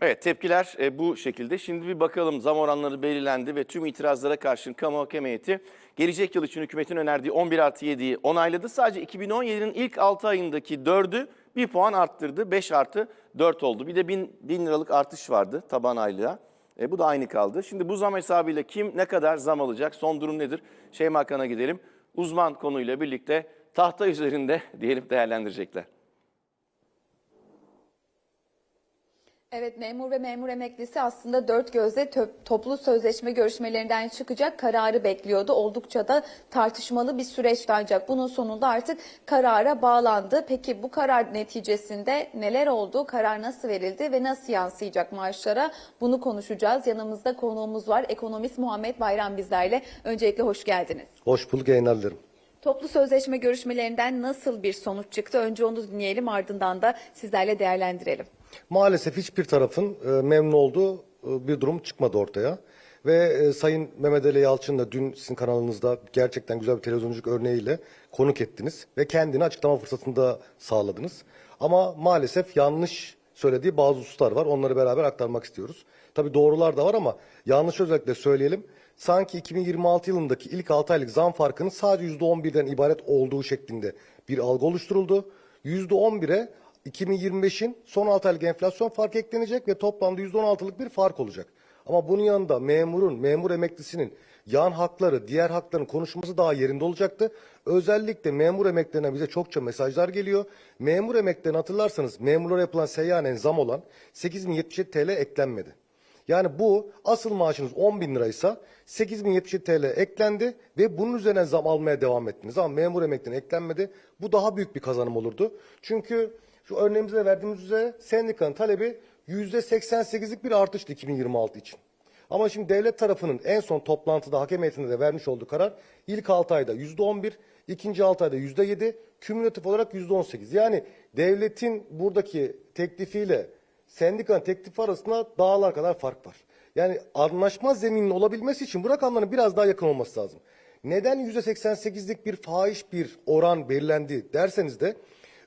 Evet tepkiler e, bu şekilde. Şimdi bir bakalım zam oranları belirlendi ve tüm itirazlara karşın kamu hakem heyeti gelecek yıl için hükümetin önerdiği 11 artı 7'yi onayladı. Sadece 2017'nin ilk 6 ayındaki 4'ü bir puan arttırdı. 5 artı 4 oldu. Bir de 1000, 1000 liralık artış vardı taban aylığa. E, bu da aynı kaldı. Şimdi bu zam hesabıyla kim ne kadar zam alacak? Son durum nedir? Şeyma Kan'a gidelim. Uzman konuyla birlikte tahta üzerinde diyelim değerlendirecekler. Evet memur ve memur emeklisi aslında dört gözle toplu sözleşme görüşmelerinden çıkacak kararı bekliyordu. Oldukça da tartışmalı bir süreçti ancak bunun sonunda artık karara bağlandı. Peki bu karar neticesinde neler oldu? Karar nasıl verildi ve nasıl yansıyacak maaşlara? Bunu konuşacağız. Yanımızda konuğumuz var. Ekonomist Muhammed Bayram bizlerle. Öncelikle hoş geldiniz. Hoş bulduk yayınlar dilerim. Toplu sözleşme görüşmelerinden nasıl bir sonuç çıktı? Önce onu dinleyelim ardından da sizlerle değerlendirelim. Maalesef hiçbir tarafın e, memnun olduğu e, bir durum çıkmadı ortaya. Ve e, Sayın Mehmet Ali Yalçın da dün sizin kanalınızda gerçekten güzel bir televizyonculuk örneğiyle konuk ettiniz. Ve kendini açıklama fırsatını da sağladınız. Ama maalesef yanlış söylediği bazı hususlar var. Onları beraber aktarmak istiyoruz. Tabii doğrular da var ama yanlış özellikle söyleyelim. Sanki 2026 yılındaki ilk 6 aylık zam farkının sadece %11'den ibaret olduğu şeklinde bir algı oluşturuldu. %11'e 2025'in son 6 aylık enflasyon farkı eklenecek ve toplamda %16'lık bir fark olacak. Ama bunun yanında memurun, memur emeklisinin yan hakları, diğer hakların konuşması daha yerinde olacaktı. Özellikle memur emeklerine bize çokça mesajlar geliyor. Memur emeklerine hatırlarsanız memurlara yapılan seyyanen zam olan 8077 TL eklenmedi. Yani bu asıl maaşınız 10 bin liraysa 8077 TL eklendi ve bunun üzerine zam almaya devam ettiniz. Ama memur emeklerine eklenmedi. Bu daha büyük bir kazanım olurdu. Çünkü şu örneğimizde verdiğimiz üzere sendikanın talebi %88'lik bir artıştı 2026 için. Ama şimdi devlet tarafının en son toplantıda hakem heyetinde de vermiş olduğu karar ilk 6 ayda %11, ikinci 6 ayda %7, kümülatif olarak %18. Yani devletin buradaki teklifiyle sendikanın teklifi arasında dağlar kadar fark var. Yani anlaşma zemininin olabilmesi için bu rakamların biraz daha yakın olması lazım. Neden %88'lik bir fahiş bir oran belirlendi derseniz de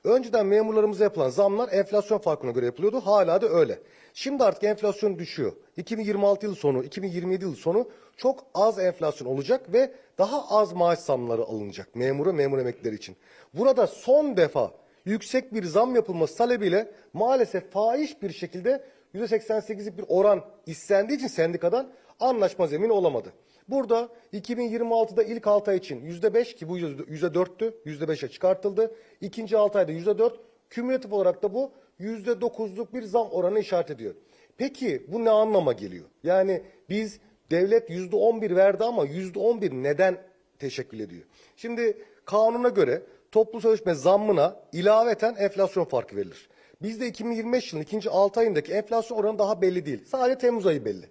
önceden memurlarımıza yapılan zamlar enflasyon farkına göre yapılıyordu. Hala da öyle. Şimdi artık enflasyon düşüyor. 2026 yıl sonu, 2027 yıl sonu çok az enflasyon olacak ve daha az maaş zamları alınacak memuru memur emeklileri için. Burada son defa yüksek bir zam yapılması talebiyle maalesef fahiş bir şekilde %88'lik bir oran istendiği için sendikadan anlaşma zemini olamadı. Burada 2026'da ilk 6 ay için %5 ki bu %4'tü, %5'e çıkartıldı. İkinci 6 ayda %4, kümülatif olarak da bu %9'luk bir zam oranı işaret ediyor. Peki bu ne anlama geliyor? Yani biz devlet %11 verdi ama %11 neden teşekkül ediyor? Şimdi kanuna göre toplu sözleşme zammına ilaveten enflasyon farkı verilir. Bizde 2025 yılının ikinci 6 ayındaki enflasyon oranı daha belli değil. Sadece Temmuz ayı belli.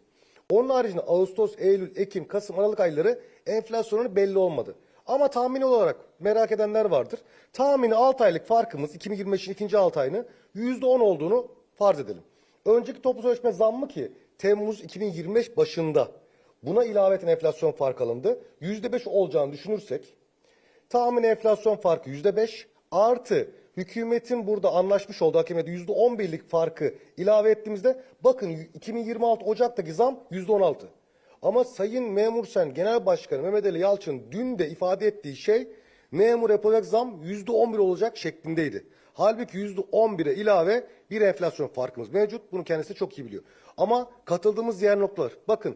Onun haricinde Ağustos, Eylül, Ekim, Kasım, Aralık ayları enflasyonu belli olmadı. Ama tahmin olarak merak edenler vardır. Tahmini 6 aylık farkımız 2025'in ikinci 6 ayını %10 olduğunu farz edelim. Önceki toplu sözleşme zammı ki Temmuz 2025 başında buna ilaveten enflasyon fark alındı. %5 olacağını düşünürsek tahmin enflasyon farkı %5 artı hükümetin burada anlaşmış olduğu hakemiyete %11'lik farkı ilave ettiğimizde bakın 2026 Ocak'taki zam %16. Ama Sayın Memur Sen Genel Başkanı Mehmet Ali Yalçın dün de ifade ettiği şey memur yapılacak zam %11 olacak şeklindeydi. Halbuki %11'e ilave bir enflasyon farkımız mevcut. Bunu kendisi çok iyi biliyor. Ama katıldığımız diğer noktalar. Bakın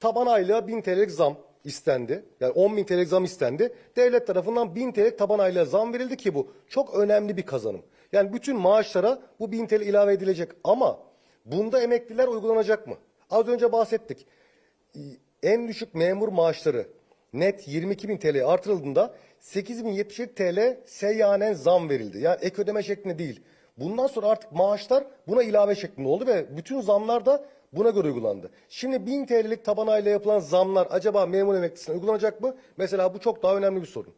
taban aylığa 1000 TL'lik zam istendi. Yani 10 bin TL'lik zam istendi. Devlet tarafından 1000 TL'lik taban aylığa zam verildi ki bu çok önemli bir kazanım. Yani bütün maaşlara bu 1000 TL ilave edilecek ama bunda emekliler uygulanacak mı? Az önce bahsettik. En düşük memur maaşları net 22 bin TL'ye artırıldığında 8077 TL seyyanen zam verildi. Yani ek ödeme şeklinde değil. Bundan sonra artık maaşlar buna ilave şeklinde oldu ve bütün zamlar da buna göre uygulandı. Şimdi 1000 TL'lik taban ayla yapılan zamlar acaba memur emeklisine uygulanacak mı? Mesela bu çok daha önemli bir sorun.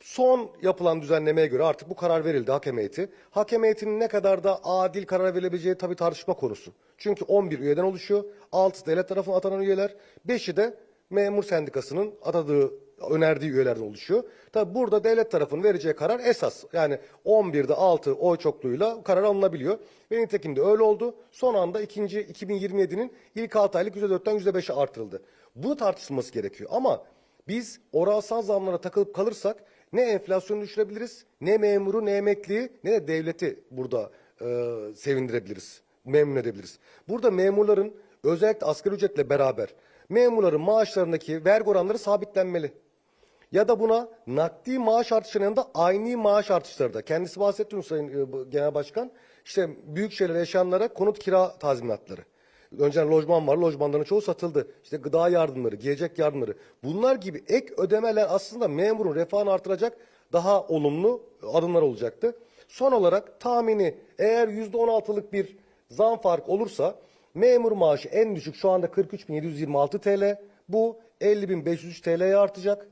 Son yapılan düzenlemeye göre artık bu karar verildi hakem heyeti. Hakem heyetinin ne kadar da adil karar verebileceği tabii tartışma konusu. Çünkü 11 üyeden oluşuyor. 6 devlet tarafından atanan üyeler, 5'i de memur sendikasının atadığı önerdiği üyelerden oluşuyor. Tabi burada devlet tarafının vereceği karar esas. Yani 11'de 6 oy çokluğuyla karar alınabiliyor. Ve nitekim de öyle oldu. Son anda ikinci 2027'nin ilk 6 aylık %4'ten %5'e artırıldı. Bu tartışılması gerekiyor. Ama biz oransal zamlara takılıp kalırsak ne enflasyonu düşürebiliriz, ne memuru, ne emekliyi, ne de devleti burada e, sevindirebiliriz, memnun edebiliriz. Burada memurların özellikle asgari ücretle beraber memurların maaşlarındaki vergi oranları sabitlenmeli. Ya da buna nakdi maaş artışlarının yanında aynı maaş artışları da. Kendisi bahsetti mi Sayın e, Genel Başkan? İşte büyük şehirlerde yaşayanlara konut kira tazminatları. Önceden lojman var, lojmanların çoğu satıldı. İşte gıda yardımları, giyecek yardımları. Bunlar gibi ek ödemeler aslında memurun refahını artıracak daha olumlu adımlar olacaktı. Son olarak tahmini eğer %16'lık bir zam fark olursa memur maaşı en düşük şu anda 43.726 TL. Bu 50.503 TL'ye artacak.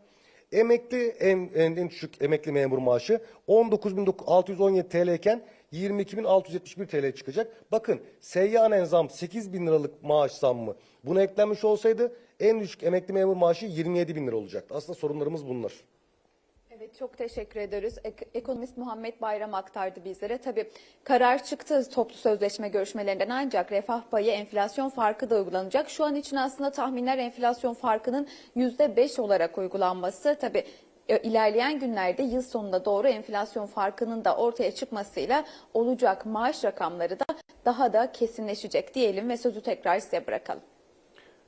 Emekli en, en, düşük emekli memur maaşı 19.617 TL iken 22.671 TL çıkacak. Bakın seyyanen zam 8 bin liralık maaş zammı buna eklenmiş olsaydı en düşük emekli memur maaşı 27 bin lira olacaktı. Aslında sorunlarımız bunlar. Evet çok teşekkür ederiz. Ek- Ekonomist Muhammed Bayram aktardı bizlere. Tabii karar çıktı toplu sözleşme görüşmelerinden ancak refah payı enflasyon farkı da uygulanacak. Şu an için aslında tahminler enflasyon farkının %5 olarak uygulanması. Tabii e, ilerleyen günlerde yıl sonuna doğru enflasyon farkının da ortaya çıkmasıyla olacak maaş rakamları da daha da kesinleşecek diyelim ve sözü tekrar size bırakalım.